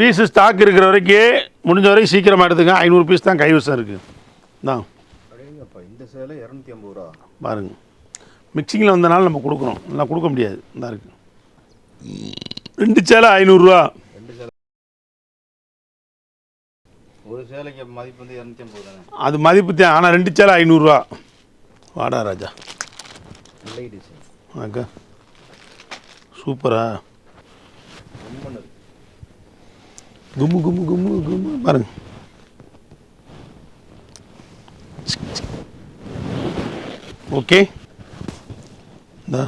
Piece stock இருக்கிற வரைக்கும் முடிஞ்ச வரைக்கும் சீக்கிரமாக எடுத்துங்க. ஐநூறு பீஸ் தான் கைவசம் இருக்குது தான் இந்த சேலை இரநூத்தி ஐம்பது ரூபா. பாருங்க. மிக்சிங்கில் வந்தனால நம்ம கொடுக்குறோம் நல்லா கொடுக்க முடியாது. இந்த இருக்கு. ரெண்டு சேலை ஐநூறுரூவா ரெண்டு சேலை. ஒரு சேலைக்கு மதிப்பு வந்து இரநூத்தி ஐம்பது தானே? அது மதிப்பு தான். ஆனால் ரெண்டு சேலை ஐநூறுரூவா வாடா ராஜா. சூப்பரா. ரொம்ப கும்மு கும்மு கும்மு கும்மு பாருங்க ஓகே இந்தா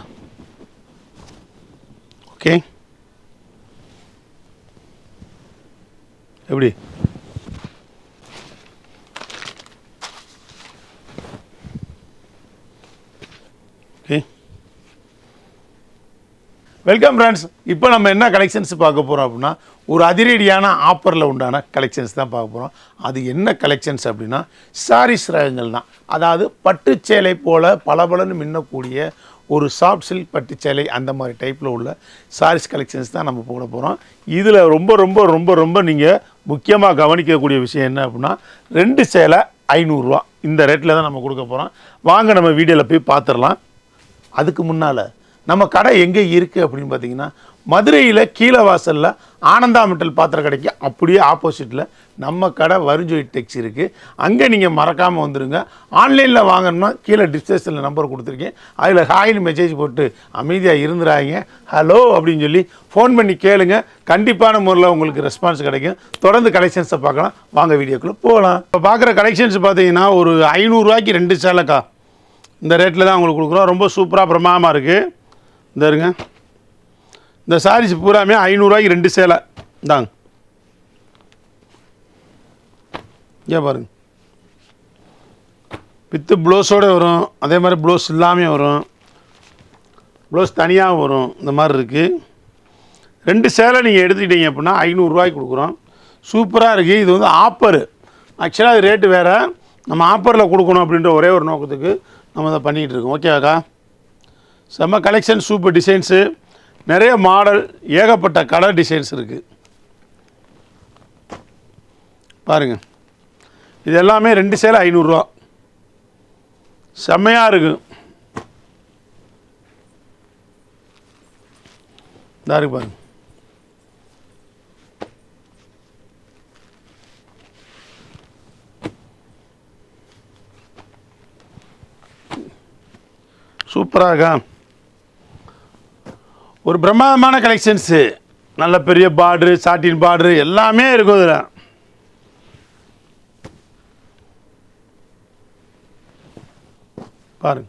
ஓகே எப்படி வெல்கம் ஃப்ரெண்ட்ஸ் இப்போ நம்ம என்ன கலெக்ஷன்ஸ் பார்க்க போகிறோம் அப்படின்னா ஒரு அதிரடியான ஆஃபரில் உண்டான கலெக்ஷன்ஸ் தான் பார்க்க போகிறோம் அது என்ன கலெக்ஷன்ஸ் அப்படின்னா சாரீஸ் ரகங்கள் தான். அதாவது பட்டு சேலை போல் பளபளன்னு மின்னக்கூடிய ஒரு சாஃப்ட் சில்க் பட்டு சேலை அந்த மாதிரி டைப்பில் உள்ள சாரீஸ் கலெக்ஷன்ஸ் தான் நம்ம போட போகிறோம் இதில் ரொம்ப ரொம்ப ரொம்ப ரொம்ப நீங்கள் முக்கியமாக கவனிக்கக்கூடிய விஷயம் என்ன அப்படின்னா ரெண்டு சேலை ஐநூறுரூவா இந்த ரேட்டில் தான் நம்ம கொடுக்க போகிறோம் வாங்க நம்ம வீடியோவில் போய் பார்த்துடலாம். அதுக்கு முன்னால் நம்ம கடை எங்கே இருக்குது அப்படின்னு பார்த்தீங்கன்னா மதுரையில் கீழே வாசலில் ஆனந்தா மெட்டல் பாத்திர கடைக்கு அப்படியே ஆப்போசிட்டில் நம்ம கடை வருஞ்சொலி டெக்ஸ் இருக்குது அங்கே நீங்கள் மறக்காமல் வந்துடுங்க ஆன்லைனில் வாங்கணும்னா கீழே டிஸ்கிரிப்ஷனில் நம்பர் கொடுத்துருக்கேன். அதில் ஹாயின்னு மெசேஜ் போட்டு அமைதியாக இருந்துடாங்க ஹலோ அப்படின்னு சொல்லி ஃபோன் பண்ணி கேளுங்க. கண்டிப்பான முறையில் உங்களுக்கு ரெஸ்பான்ஸ் கிடைக்கும். தொடர்ந்து கலெக்ஷன்ஸை பார்க்கலாம். வாங்க வீடியோக்குள்ளே போகலாம். இப்போ பார்க்குற கலெக்ஷன்ஸ் பார்த்தீங்கன்னா ஒரு ஐநூறுரூவாய்க்கு ரெண்டு சேலைக்கா. இந்த ரேட்டில் தான் உங்களுக்கு கொடுக்குறோம். ரொம்ப சூப்பராக பிரமாதமாக இருக்குது இந்த இருங்க இந்த சாரீஸ் பூராமே ஐநூறுரூவாய்க்கு ரெண்டு சேலை. இந்தாங்க. ஏன் பாருங்க. வித்து ப்ளவுஸோடு வரும். அதே மாதிரி ப்ளவுஸ் இல்லாமல் வரும். ப்ளவுஸ் தனியாக வரும். இந்த மாதிரி இருக்குது ரெண்டு சேலை நீங்கள் எடுத்துக்கிட்டீங்க அப்படின்னா ஐநூறுரூவாய்க்கு கொடுக்குறோம். சூப்பராக இருக்குது இது வந்து ஆப்பரு. ஆக்சுவலாக அது ரேட்டு வேறு. நம்ம ஆப்பரில் கொடுக்கணும் அப்படின்ற ஒரே ஒரு நோக்கத்துக்கு நம்ம இதை பண்ணிகிட்டு இருக்கோம். ஓகேவாக்கா செம்ம கலெக்ஷன் சூப்பர் டிசைன்ஸு நிறைய மாடல் ஏகப்பட்ட கலர் டிசைன்ஸ் இருக்குது பாருங்க. இது எல்லாமே ரெண்டு சேலை ஐநூறுரூவா செம்மையாக இருக்கும் இதாக இருக்கு பாருங்க. சூப்பராக இருக்கா? ஒரு பிரம்மாண்டமான கலெக்ஷன்ஸு நல்ல பெரிய பார்டரு சாட்டின் பார்டரு எல்லாமே இருக்கும் இதில். பாருங்க.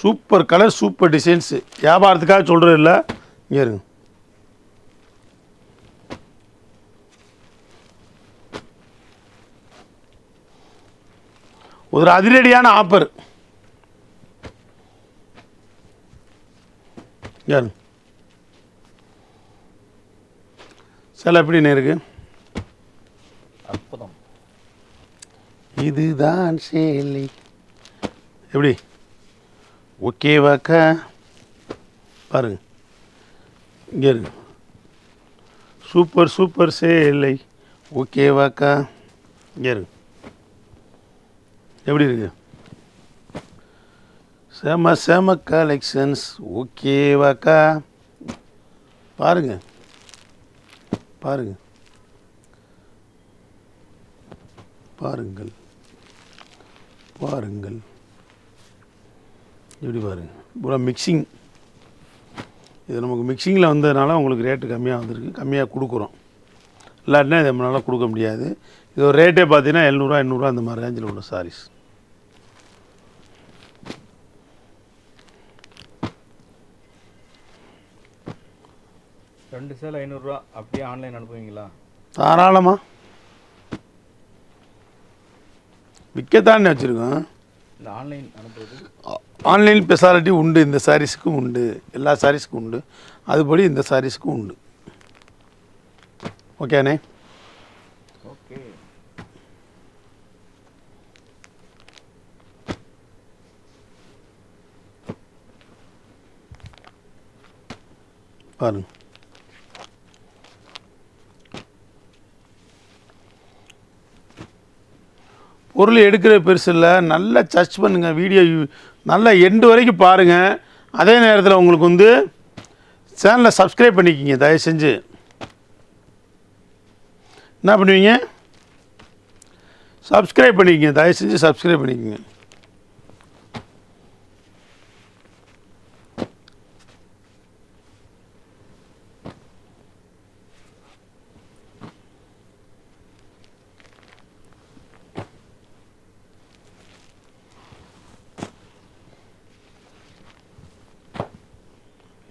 சூப்பர் கலர் சூப்பர் டிசைன்ஸு வியாபாரத்துக்காக சொல்கிறது இல்லை. இங்கே இருங்க. ஒரு அதிரடியான ஆஃபர் யாரு? சில எப்படின்னு இருக்கு? அற்புதம். இதுதான் சேலை. எப்படி? ஓகேவாக்கா பாருங்க. இங்கே இருக்கு. சூப்பர் சூப்பர் சேலை. ஓகேவாக்கா இங்கே இருக்கு. எப்படி இருக்கு? செம செம கலெக்ஷன்ஸ் ஓகேவாக்கா பாருங்க. பாருங்க. பாருங்கள். பாருங்கள். இப்படி பாருங்க. பூரா மிக்சிங் இது நமக்கு மிக்சிங்கில் வந்ததுனால உங்களுக்கு ரேட்டு கம்மியாக வந்திருக்கு. கம்மியாக கொடுக்குறோம். இல்லாட்டினா இதை நம்மளால் கொடுக்க முடியாது. இது ஒரு ரேட்டே பார்த்தீங்கன்னா எழுநூறுவா எண்ணூறுவா அந்த மாதிரி ரேஞ்சில் உள்ள சாரீஸ். ரெண்டு சேலை ஐநூறுரூவா அப்படியே ஆன்லைன் அனுப்புவீங்களா? தாராளமாக விற்கத்தானே வச்சுருக்கோம். இந்த ஆன்லைன் அனுப்புறது? ஆன்லைன் ஸ்பெஷாலிட்டி உண்டு. இந்த சாரீஸுக்கும் உண்டு. எல்லா சாரீஸுக்கும் உண்டு. அதுபடி இந்த சாரீஸுக்கும் உண்டு. ஓகேண்ணே ஓகே பாருங்க. பொருள் எடுக்கிற பெருசு இல்லை நல்லா சர்ச் பண்ணுங்கள் வீடியோ நல்லா எண்டு வரைக்கும் பாருங்கள் அதே நேரத்தில் உங்களுக்கு வந்து சேனலை சப்ஸ்கிரைப் பண்ணிக்கிங்க தயவு செஞ்சு என்ன பண்ணுவீங்க? சப்ஸ்கிரைப் பண்ணிக்கிங்க தயவு செஞ்சு சப்ஸ்கிரைப் பண்ணிக்கிங்க.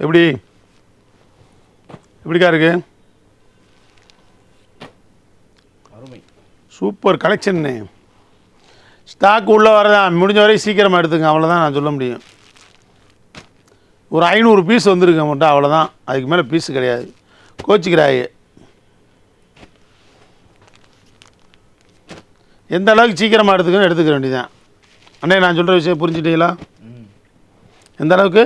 எப்படி? எப்படிக்கா இருக்கு? சூப்பர் கலெக்ஷன்னு. ஸ்டாக் உள்ளே வரதான் முடிஞ்ச வரைக்கும் சீக்கிரமாக எடுத்துங்க அவ்வளோதான் நான் சொல்ல முடியும். ஒரு ஐநூறு பீஸ் வந்திருக்க மட்டும் அவ்வளோதான் அதுக்கு மேலே பீஸ் கிடையாது. கோச்சிக்கிறாய். எந்த அளவுக்கு சீக்கிரமாக எடுத்துக்கணும் எடுத்துக்க வேண்டியதான் அண்ணே நான் சொல்கிற விஷயம் புரிஞ்சுட்டீங்களா? எந்த அளவுக்கு?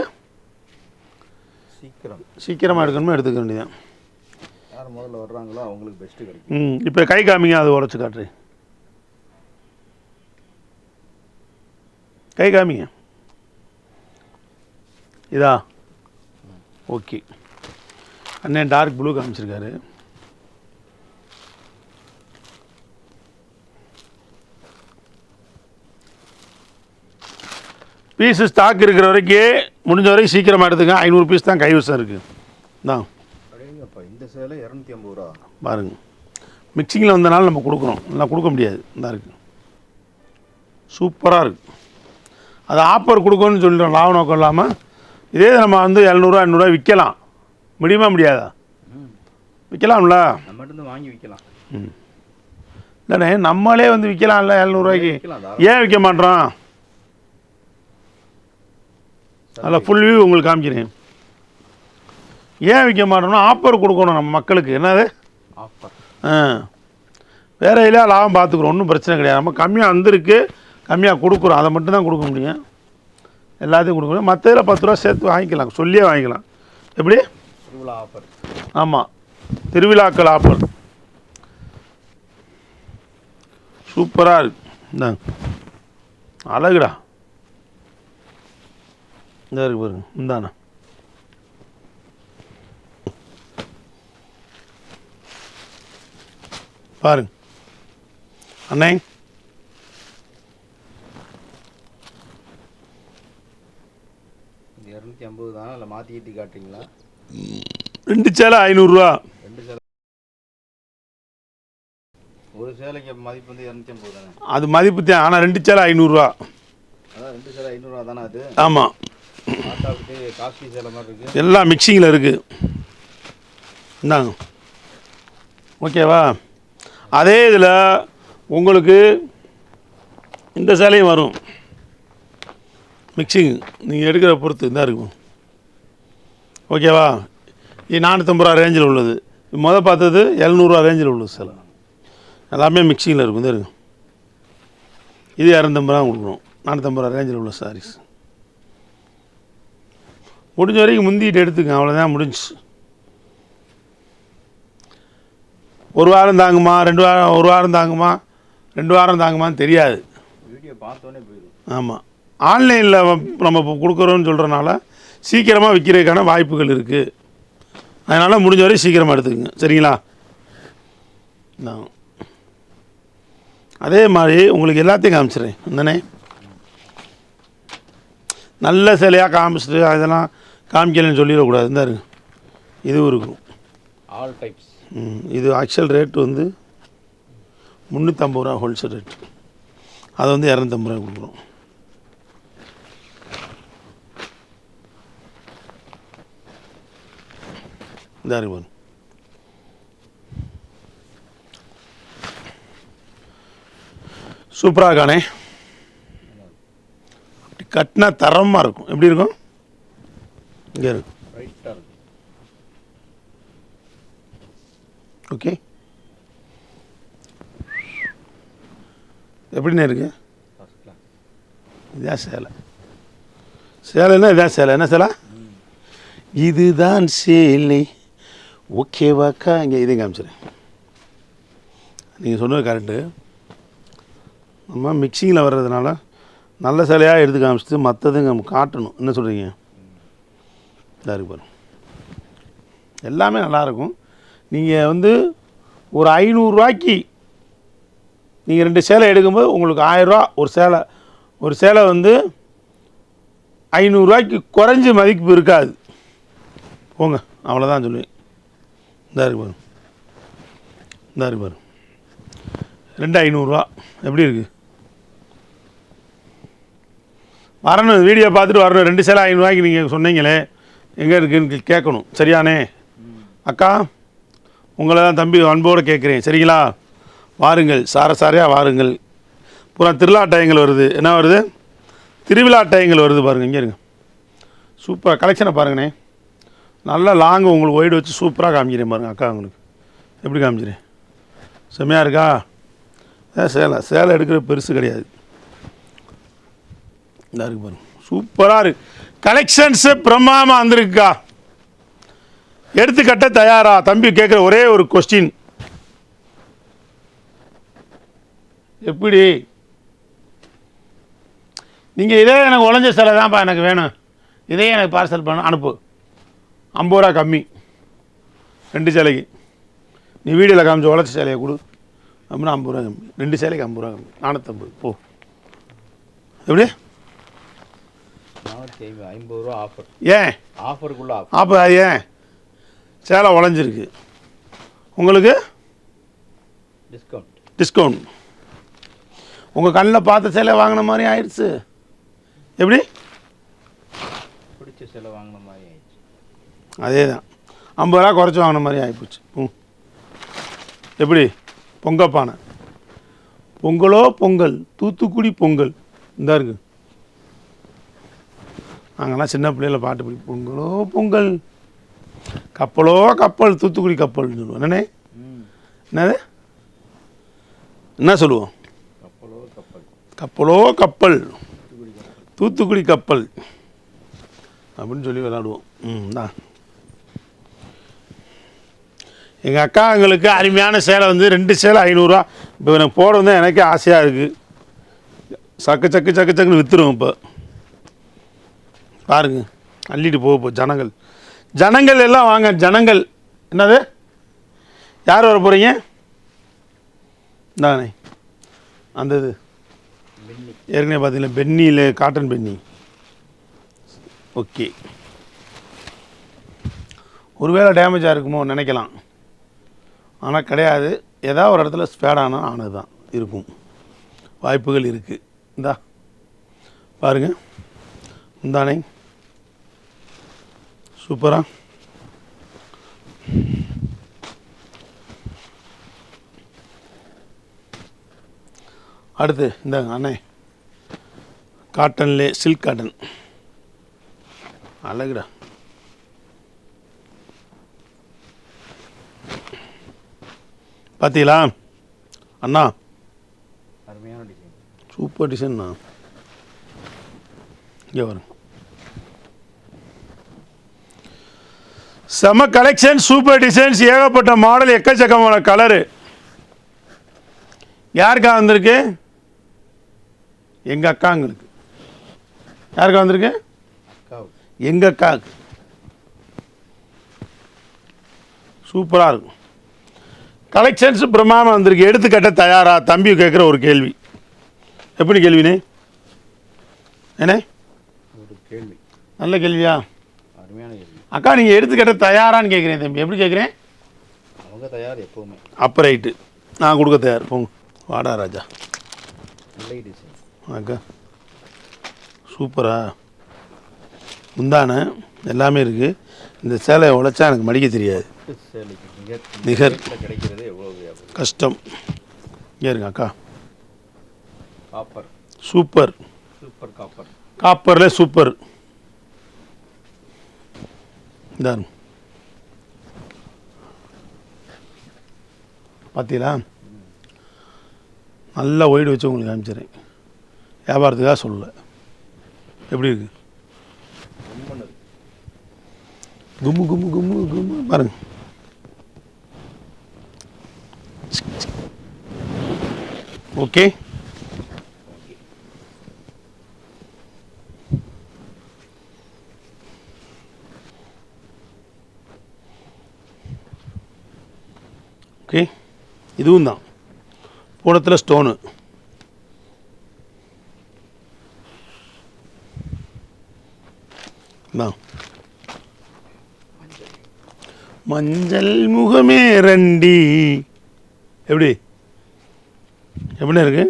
சீக்கிரம். சீக்கிரமாக எடுக்கணுமோ எடுத்துக்க வேண்டியதான் யார் முதல்ல வர்றாங்களோ அவங்களுக்கு பெஸ்ட்டு கிடைக்கும். ம் இப்போ கை காமிங்க அது உடச்சி காட்டுறேன். கை காமிங்க. இதா? ஓகே. அண்ணன் டார்க் ப்ளூ காமிச்சிருக்காரு. பீஸு ஸ்டாக் இருக்கிற வரைக்கும் முடிஞ்ச வரைக்கும் சீக்கிரமாக எடுத்துங்க. ஐநூறு பீஸ் தான் கைவசம் இருக்குது தான் இந்த. சேலை இரநூத்தி ஐம்பது ரூபா. பாருங்க. மிக்சிங்கில் வந்தனால நம்ம கொடுக்குறோம் இல்லை கொடுக்க முடியாது. இந்த இருக்கு. சூப்பராக இருக்கு. அது ஆஃபர் கொடுக்கணும்னு சொல்லிட்டோம். லாப நோக்கம் இல்லாமல் இதே நம்ம வந்து எழுநூறுவா எண்ணூறுவா விற்கலாம். முடியுமா முடியாதா? ம் விற்கலாம்ல நம்மகிட்ட வாங்கி விற்கலாம். ம். இல்லைண்ணே நம்மளே வந்து விற்கலாம்ல எழுநூறுவாய்க்கு. விற்கலாம் தாராளமா. ஏன் விற்க மாட்டோம் அதில் ஃபுல் வியூ உங்களுக்கு காமிக்கிறேன். ஏன் விற்க மாட்டோம்னா ஆஃபர் கொடுக்கணும் நம்ம மக்களுக்கு. என்னது? ஆஃபர் ஆ. வேற இல்லையா லாபம் பார்த்துக்குறோம். ஒன்றும் பிரச்சனை கிடையாது. நம்ம கம்மியாக வந்திருக்கு. கம்மியாக கொடுக்குறோம். அதை மட்டும் தான் கொடுக்க முடியும். எல்லாத்தையும் கொடுக்க முடியும் மற்ற இதில் பத்து ரூபா சேர்த்து வாங்கிக்கலாம். சொல்லியே வாங்கிக்கலாம். எப்படி? திருவிழா ஆஃபர் ஆமாம் திருவிழாக்கள் ஆஃபர் சூப்பராக இருக்கு. இந்தாங்க. அழகுடா. இந்த இருக்கு பாருங்க இந்தாண்ணா. பாருங்க. அண்ணே. இரநூத்தி ஐம்பது தான்? இல்லை மாற்றி ஏற்றி காட்டுறீங்களா? ரெண்டு சேலை ஐநூறுரூவா. ரெண்டு சேலை. ஒரு சேலைக்கு மதிப்பு வந்து இரநூத்தி ஐம்பது தானே? அது மதிப்பு தான் ஆனால் ரெண்டு சேலை ஐநூறுரூவா. அதான் ரெண்டு சேலை ஐநூறுரூவா தானே அது? ஆமாம் எல்லாம் மிக்சிங்கில் இருக்குது இந்தாங்க. ஓகேவா? அதே இதில் உங்களுக்கு இந்த சேலையும் வரும். மிக்சிங் நீங்கள் எடுக்கிற பொறுத்து இதாக இருக்கும் ஓகேவா? இது நானூற்றம்பது ரூபா ரேஞ்சில் உள்ளது. மொதல் பார்த்தது எழுநூறுவா ரேஞ்சில் உள்ளது சில. எல்லாமே மிக்சிங்கில் இருக்கும். இந்த இருக்கும் இது இரநூத்தம்பது ரூபா கொடுக்குறோம் நானூற்றம்பது ரூபா ரேஞ்சில் உள்ள சாரீஸ் முடிஞ்ச வரைக்கும் முந்திட்டு எடுத்துங்க அவ்வளோதான் முடிஞ்சு. ஒரு வாரம் தாங்குமா? ரெண்டு வாரம் ஒரு வாரம் தாங்குமா? ரெண்டு வாரம் தாங்குமான்னு தெரியாது. ஆமாம் ஆன்லைனில் நம்ம கொடுக்குறோன்னு சொல்கிறனால சீக்கிரமாக விற்கிறதுக்கான வாய்ப்புகள் இருக்குது அதனால் முடிஞ்ச வரையும் சீக்கிரமாக எடுத்துக்கங்க. சரிங்களா? அதே மாதிரி உங்களுக்கு எல்லாத்தையும் காமிச்சிடுறேன். அந்தனே நல்ல சிலையாக காமிச்சிட்டு அதெல்லாம் காமிக்கலன்னு சொல்லிடக்கூடாது இந்த இருக்கு. இதுவும் இருக்கும். ஆல் டைப்ஸ் ம், இது ஆக்சுவல் ரேட் வந்து முந்நூற்றம்பது ரூபா ஹோல்சேல் ரேட் அதை வந்து இரநூத்தம்பது ரூபா கொடுக்குறோம். இந்த பாருங்க. சூப்பராக அப்படி கட்டினா தரமாக இருக்கும். எப்படி இருக்கும்? இங்கே இருக்கு. ஓகே எப்படிண்ணே இருக்கு? இதான் சேலை. சேலைன்னா இதான் சேலை. என்ன சேலை? இதுதான் சேலை. ஓகேவாக்கா இங்கே இதையும் காமிச்சிடுறேன் நீங்கள் சொன்னது கரெக்டு நம்ம மிக்சிங்கில் வர்றதுனால நல்ல சிலையாக எடுத்து காமிச்சிட்டு மற்றதுங்க காட்டணும். என்ன சொல்கிறீங்க இதாக இருக்கு பாருங்க. எல்லாமே நல்லாயிருக்கும். நீங்கள் வந்து ஒரு ஐநூறுரூவாய்க்கு நீங்கள் ரெண்டு சேலை எடுக்கும்போது உங்களுக்கு ஆயிரரூவா ஒரு சேலை ஒரு சேலை வந்து ஐநூறுரூவாய்க்கு குறைஞ்ச மதிப்பு இருக்காது. போங்க அவ்வளோதான் சொல்லுவேன் இந்தா இருக்கு பாருங்க. இந்தா இருக்கு பாருங்க. ரெண்டு ஐநூறுரூவா எப்படி இருக்குது வரணும் வீடியோ பார்த்துட்டு வரணும். ரெண்டு சேலை ஐநூறுரூவாய்க்கு நீங்கள் சொன்னீங்களே. எங்கே இருக்குன்னு கேட்கணும். சரியானே அக்கா உங்களை தான் தம்பி அன்போடு கேட்குறேன். சரிங்களா? வாருங்கள். சார சாரையாக வாருங்கள். பூரா திருவிழா டயங்கள் வருது. என்ன வருது? திருவிழா டயங்கள் வருது பாருங்கள் இங்கே இருங்க. சூப்பராக கலெக்ஷனை பாருங்கண்ணே. நல்லா லாங்கு உங்களுக்கு ஒயிட் வச்சு சூப்பராக காமிக்கிறேன் பாருங்கள் அக்கா உங்களுக்கு. எப்படி காமிக்கிறேன்? செம்மையாக இருக்கா? சேலை. சேலை எடுக்கிறது பெருசு கிடையாது. இதாக இருக்குது பாருங்கள் சூப்பராக இருக்கு கலெக்ஷன்ஸு பிரம்மாமல் வந்திருக்கா எடுத்துக்கட்ட தயாரா? தம்பி கேட்குற ஒரே ஒரு கொஸ்டின் எப்படி? நீங்கள் இதே எனக்கு உழைஞ்ச சிலை தான்ப்பா எனக்கு வேணும். இதே எனக்கு பார்சல் பண்ண அனுப்பு. ஐம்பது ரூபா கம்மி. ரெண்டு சேலைக்கு. நீ வீடியோவில் காமிச்ச உழைச்ச சேலையை கொடு. அப்படின்னா ஐம்பது ரூபா கம்மி. ரெண்டு சேலைக்கு ஐம்பது ரூபா கம்மி. நானூற்றம்பது போ. எப்படி? ஐம்பது ரூபா ஆஃபர் ஏன்? ஆஃபருக்குள்ள ஆஃபர் ஏன்? சேலை உழைஞ்சிருக்கு உங்களுக்கு? டிஸ்கவுண்ட் டிஸ்கவுண்ட் உங்கள் கண்ணில் பார்த்த சேலை வாங்கின மாதிரி ஆயிடுச்சு. எப்படி? பிடிச்ச செலவு வாங்கின மாதிரி ஆயிடுச்சு. அதே தான் ஐம்பது ரூபா குறைச்சி வாங்கின மாதிரி ஆகிப்போச்சு ம் எப்படி? பொங்கப்பானை பொங்கலோ பொங்கல். தூத்துக்குடி பொங்கல். இந்த இருக்கு. நாங்கள்லாம் சின்ன பிள்ளையில பாட்டு பிடி பொங்கலோ பொங்கல். கப்பலோ கப்பல் தூத்துக்குடி கப்பல்னு சொல்லுவோம். என்னண்ணே? என்னது? என்ன சொல்லுவோம்? கப்பலோ கப்பல். தூத்துக்குடி கப்பல். அப்படின்னு சொல்லி விளாடுவோம் ம் தான் எங்கள் அக்கா எங்களுக்கு அருமையான சேலை வந்து ரெண்டு சேலை ஐநூறுரூவா இப்போ எனக்கு போட வந்து எனக்கே ஆசையாக இருக்குது சக்கு சக்கு சக்கு சக்குன்னு விற்றுருவோம் இப்போ. பாருங்க அள்ளிட்டு போக போ ஜனங்கள். ஜனங்கள் எல்லாம் வாங்க ஜனங்கள். என்னது? யார் வர போகிறீங்க தானே அந்த இது. ஏற்கனவே பார்த்தீங்களா? பென்னியில் காட்டன் பென்னி. ஓகே. ஒருவேளை டேமேஜாக இருக்குமோ நினைக்கலாம். ஆனால் கிடையாது. ஏதாவது ஒரு இடத்துல ஸ்பேடான ஆனது தான். இருக்கும். வாய்ப்புகள் இருக்குது இந்தா. பாருங்க. இந்தானே சூப்பரா. அடுத்து இந்தாங்க அண்ணே. காட்டன்லே சில்க் காட்டன். அழகுடா. பார்த்தீங்களா அண்ணா. சூப்பர் டிசைன்ண்ணா இங்கே வரும் செம கலெக்ஷன் சூப்பர் டிசைன்ஸ் ஏகப்பட்ட மாடல் எக்கச்சக்கமான கலரு யாருக்கா வந்திருக்கு? எங்கள் அக்காங்களுக்கு. யாருக்கா வந்திருக்கு? எங்கள் அக்காவுக்கு சூப்பராக இருக்கும். கலெக்ஷன்ஸ் பிரம்மாண்டம் வந்திருக்கு. எடுத்துக்கட்ட தயாரா? தம்பி கேட்குற ஒரு கேள்வி. எப்படி கேள்வினே என்ன? கேள்வி. நல்ல கேள்வியா? அருமையான கேள்வி. அக்கா நீங்கள் எடுத்துக்கட்ட தயாரான்னு கேட்குறேன் தம்பி. எப்படி கேட்குறேன் அவங்க தயார் எப்போவுமே. அப்போ ரைட்டு நான் கொடுக்க தயார். போங்க. வாடா ராஜா. அக்கா சூப்பரா. முந்தானை எல்லாமே இருக்குது இந்த சேலையை உழைச்சா எனக்கு மடிக்க தெரியாது. நிகர். கஷ்டம். இங்கே இருங்க அக்கா. Copper super. சூப்பர் காப்பர் காப்பரில் சூப்பர். இந்தாரு பார்த்தீங்களா நல்லா ஒயிடு வச்சு உங்களுக்கு காமிச்சிடறேன் வியாபாரத்துக்காக சொல்லல. எப்படி இருக்கு? கும்மு கும்மு கும்மு கும்மு. பாருங்க. ஓகே. ஓகே இதுவும் தான். பூனத்தில் ஸ்டோனு தான் மஞ்சள் முகமே ரெண்டி. எப்படி? எப்படி இருக்கு?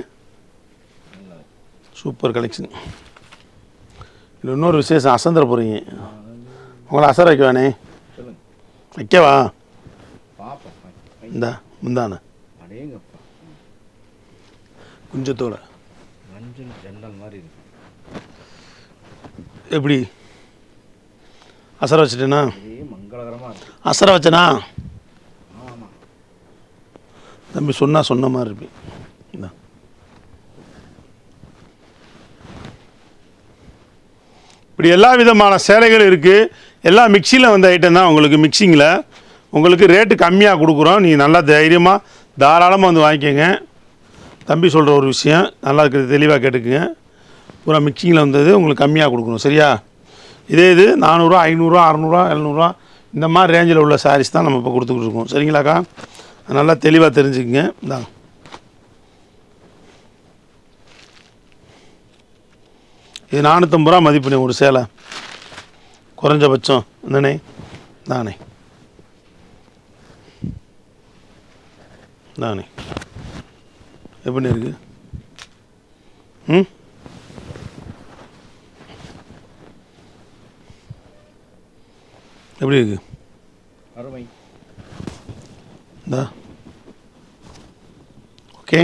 சூப்பர் கலெக்ஷன் இன்னொரு விசேஷம் அசந்திர போகிறீங்க உங்களை அசர வைக்கவானே. சொல்லுங்க. வைக்கவா? இந்தா முந்தானே? அடேங்கப்பா. குஞ்சத்தோட. மஞ்சள் ஜன்னல் மாதிரி இருக்கு. எப்படி? அசர வச்சுட்டேனா? அதே மங்களகரமாக இருக்கு. அசர வச்சனா? ஆமாம் தம்பி சொன்னா சொன்ன மாதிரி இருப்பேன் இந்தா. இப்படி எல்லா விதமான சேலைகள் இருக்குது எல்லாம் மிக்சியில் வந்த ஐட்டம் தான் உங்களுக்கு மிக்சிங்கில் உங்களுக்கு ரேட்டு கம்மியாக கொடுக்குறோம். நீங்கள் நல்லா தைரியமாக தாராளமாக வந்து வாங்கிக்கோங்க. தம்பி சொல்கிற ஒரு விஷயம் நல்லா இருக்கிறது தெளிவாக கேட்டுக்குங்க. பூரா மிக்சிங்கில் வந்தது உங்களுக்கு கம்மியாக கொடுக்குறோம் சரியா? இதே இது நானூறுரூவா ஐநூறுரூவா அறநூறுவா எழுநூறுவா இந்த மாதிரி ரேஞ்சில் உள்ள சாரீஸ் தான் நம்ம இப்போ கொடுத்துக்கிட்டு இருக்கோம். சரிங்களாக்கா? நல்லா தெளிவாக தெரிஞ்சுக்கங்க. இந்தாங்க இது நானூற்றம்பது ரூபா மதிப்புண்ணே ஒரு சேலை. குறைஞ்சபட்சம். என்னண்ணே தானே தானே எப்படி இருக்கு? ம்? எப்படி இருக்கு? அருமை. இந்தா. ஓகே.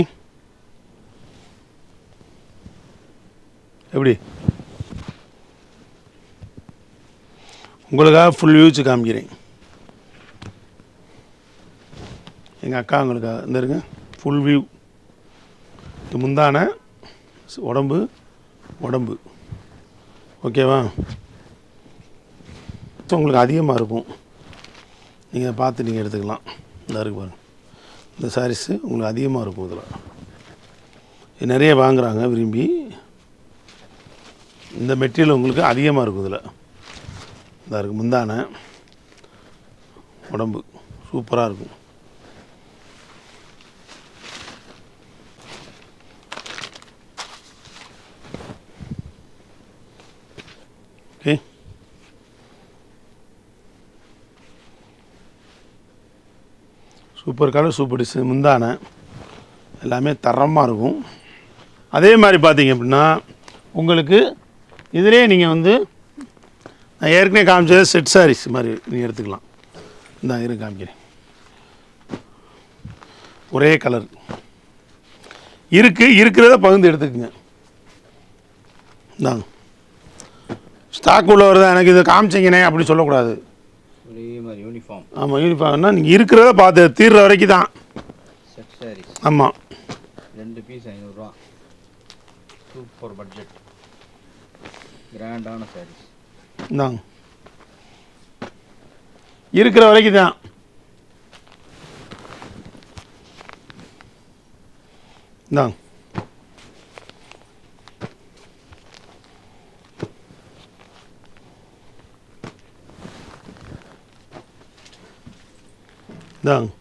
எப்படி? உங்களுக்காக ஃபுல் வியூச்சு காமிக்கிறேன். எங்கள் அக்கா அவங்களுக்கு இந்த இருங்க. ஃபுல் வியூ இது முந்தான உடம்பு உடம்பு. ஓகேவா ஸோ உங்களுக்கு அதிகமாக இருக்கும். நீங்கள் பார்த்து நீங்கள் எடுத்துக்கலாம். இந்த இருக்கு பாருங்கள் இந்த சாரீஸு உங்களுக்கு அதிகமாக இருக்கும் இதில். நிறைய வாங்குறாங்க விரும்பி. இந்த மெட்டீரியல் உங்களுக்கு அதிகமாக இருக்கும் இதில். இந்த இருக்குது முந்தான உடம்பு. சூப்பராக இருக்கும். Okay. Super colour super design முந்தான. எல்லாமே தரமாக இருக்கும். அதே மாதிரி பார்த்தீங்க அப்படின்னா உங்களுக்கு இதிலே நீங்கள் வந்து நான் ஏற்கனவே காமிச்சது செட் சாரீஸ் மாதிரி நீங்கள் எடுத்துக்கலாம். இந்த இரு காமிக்கிறேன். ஒரே கலர் இருக்குது இருக்கிறத பகிர்ந்து எடுத்துக்கங்க. இந்தாங்க. ஸ்டாக் உள்ள வருதா எனக்கு இதை காமிச்சிங்கண்ணே அப்படி சொல்லக்கூடாது. யூனிஃபார்ம் ஆமாம் யூனிஃபார்ம்னா நீங்கள் இருக்கிறத பார்த்து தீர்ற வரைக்கும் தான். ஆமாம் ரெண்டு பீஸ் ஐநூறுரூவா சூப்பர் பட்ஜெட் கிராண்டான சாரீஸ் இந்தாங்க. இருக்கிற வரைக்கும் தான். இந்தாங்க. இந்தாங்க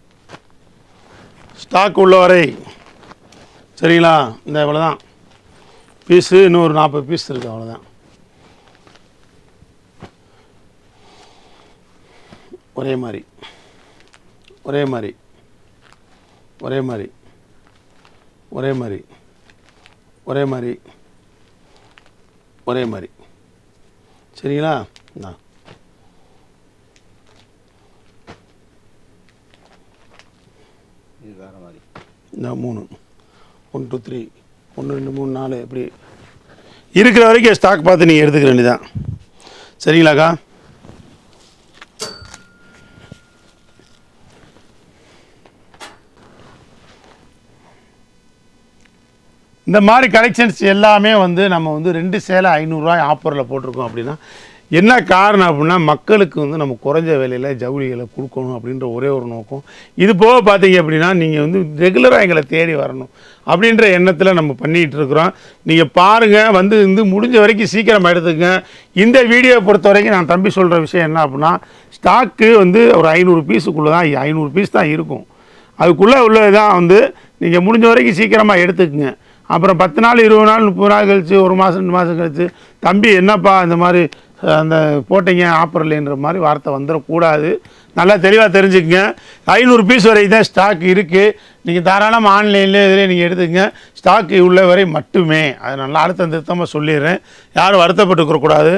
ஸ்டாக் உள்ள வரை சரிங்களா? இந்த இவ்வளோதான் பீஸு இன்னொரு நாற்பது பீஸ் இருக்குது அவ்வளோதான் ஒரே மாதிரி. ஒரே மாதிரி. ஒரே மாதிரி. ஒரே மாதிரி. ஒரே மாதிரி. ஒரே மாதிரி. சரிங்களா? இந்தா இது வேறு மாதிரி இந்த மூணு. ஒன் டூ த்ரீ ஒன்று ரெண்டு மூணு நாலு இப்படி. இருக்கிற வரைக்கும் ஸ்டாக் பார்த்து நீங்கள் எடுத்துக்க வேண்டியதான் சரிங்களாக்கா? இந்த மாதிரி கலெக்ஷன்ஸ் எல்லாமே வந்து நம்ம வந்து ரெண்டு சேலை ஐநூறுரூவா ஆஃபரில் போட்டிருக்கோம் அப்படின்னா என்ன காரணம் அப்படின்னா மக்களுக்கு வந்து நம்ம குறைஞ்ச விலையில் ஜவுளிகளை கொடுக்கணும் அப்படின்ற ஒரே ஒரு நோக்கம். இது போக பார்த்தீங்க அப்படின்னா நீங்கள் வந்து ரெகுலராக எங்களை தேடி வரணும் அப்படின்ற எண்ணத்தில் நம்ம பண்ணிகிட்டு இருக்கிறோம். நீங்கள் பாருங்கள் வந்து வந்து முடிஞ்ச வரைக்கும் சீக்கிரம் எடுத்துக்கங்க. இந்த வீடியோவை பொறுத்த வரைக்கும் நான் தம்பி சொல்கிற விஷயம் என்ன அப்படின்னா ஸ்டாக்கு வந்து ஒரு ஐநூறு பீஸுக்குள்ளே தான் ஐநூறு பீஸ் தான் இருக்கும். அதுக்குள்ளே உள்ளது தான் வந்து நீங்கள் முடிஞ்ச வரைக்கும் சீக்கிரமாக எடுத்துக்கங்க. அப்புறம் பத்து நாள் இருபது நாள் முப்பது நாள் கழிச்சு ஒரு மாதம் ரெண்டு மாதம் கழித்து தம்பி என்னப்பா இந்த மாதிரி அந்த போட்டிங்க ஆஃபர் இல்லைன்ற மாதிரி வார்த்தை வந்துடக்கூடாது நல்லா தெளிவாக தெரிஞ்சுக்கங்க. ஐநூறு பீஸ் வரைக்கும் தான் ஸ்டாக் இருக்குது நீங்கள் தாராளமாக ஆன்லைனில் இதில் நீங்கள் எடுத்துக்கங்க. ஸ்டாக்கு உள்ள வரை மட்டுமே. அது நல்லா அழுத்தம் திருத்தமாக சொல்லிடுறேன். யாரும் வருத்தப்பட்டுக்கூடாது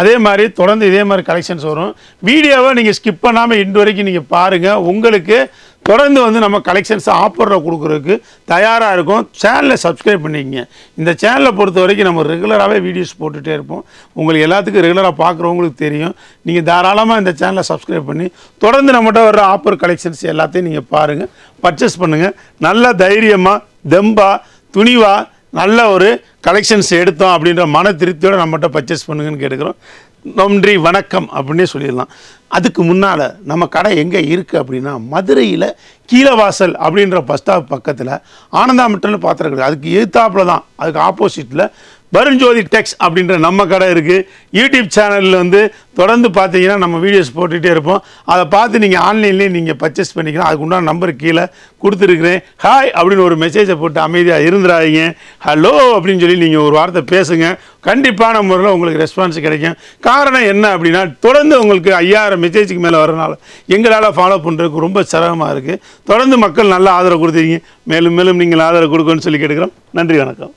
அதே மாதிரி தொடர்ந்து இதே மாதிரி கலெக்ஷன்ஸ் வரும். வீடியோவை நீங்கள் ஸ்கிப் பண்ணாமல் இன்று வரைக்கும் நீங்கள் பாருங்கள் உங்களுக்கு தொடர்ந்து வந்து நம்ம கலெக்ஷன்ஸ் ஆஃபரில் கொடுக்குறதுக்கு தயாராக இருக்கும். சேனலை சப்ஸ்கிரைப் பண்ணிக்கங்க. இந்த சேனலை பொறுத்த வரைக்கும் நம்ம ரெகுலராகவே வீடியோஸ் போட்டுகிட்டே இருப்போம். உங்களுக்கு எல்லாத்துக்கும் ரெகுலராக பார்க்குறவங்களுக்கு தெரியும். நீங்கள் தாராளமாக இந்த சேனலை சப்ஸ்கிரைப் பண்ணி தொடர்ந்து நம்மகிட்ட வர்ற ஆஃபர் கலெக்ஷன்ஸ் எல்லாத்தையும் நீங்கள் பாருங்கள் பர்ச்சேஸ் பண்ணுங்கள் நல்லா தைரியமாக தெம்பாக துணிவாக நல்ல ஒரு கலெக்ஷன்ஸ் எடுத்தோம் அப்படின்ற மன திருப்தியோட நம்மகிட்ட பர்ச்சேஸ் பண்ணுங்கன்னு கேட்டுக்கிறோம். நன்றி வணக்கம் அப்படின்னே சொல்லிடலாம். அதுக்கு முன்னால் நம்ம கடை எங்கே இருக்குது அப்படின்னா மதுரையில் கீழவாசல் அப்படின்ற பஸ் ஸ்டாப் பக்கத்தில் ஆனந்தா மிட்டல்னு பாத்திரம் கிடையாது அதுக்கு எதிர்த்தாப்புல தான் அதுக்கு ஆப்போசிட்டில் வருண்ஜோதி டெக்ஸ் அப்படின்ற நம்ம கடை இருக்குது யூடியூப் சேனலில் வந்து தொடர்ந்து பார்த்தீங்கன்னா நம்ம வீடியோஸ் போட்டுகிட்டே இருப்போம். அதை பார்த்து நீங்கள் ஆன்லைன்லேயே நீங்கள் பர்ச்சேஸ் பண்ணிக்கலாம். அதுக்கு உண்டான நம்பர் கீழே கொடுத்துருக்குறேன். ஹாய் அப்படின்னு ஒரு மெசேஜை போட்டு அமைதியாக இருந்துடாதீங்க. ஹலோ அப்படின்னு சொல்லி நீங்கள் ஒரு வார்த்தை பேசுங்க. கண்டிப்பான முறையில் உங்களுக்கு ரெஸ்பான்ஸ் கிடைக்கும். காரணம் என்ன அப்படின்னா தொடர்ந்து உங்களுக்கு ஐயாயிரம் மெசேஜுக்கு மேலே வரனால எங்களால் ஃபாலோ பண்ணுறதுக்கு ரொம்ப சிரமமாக இருக்குது தொடர்ந்து மக்கள் நல்ல ஆதரவு கொடுத்துருக்கீங்க மேலும் மேலும் நீங்கள் ஆதரவு கொடுக்கணும்னு சொல்லி கேட்டுக்கிறோம். நன்றி வணக்கம்.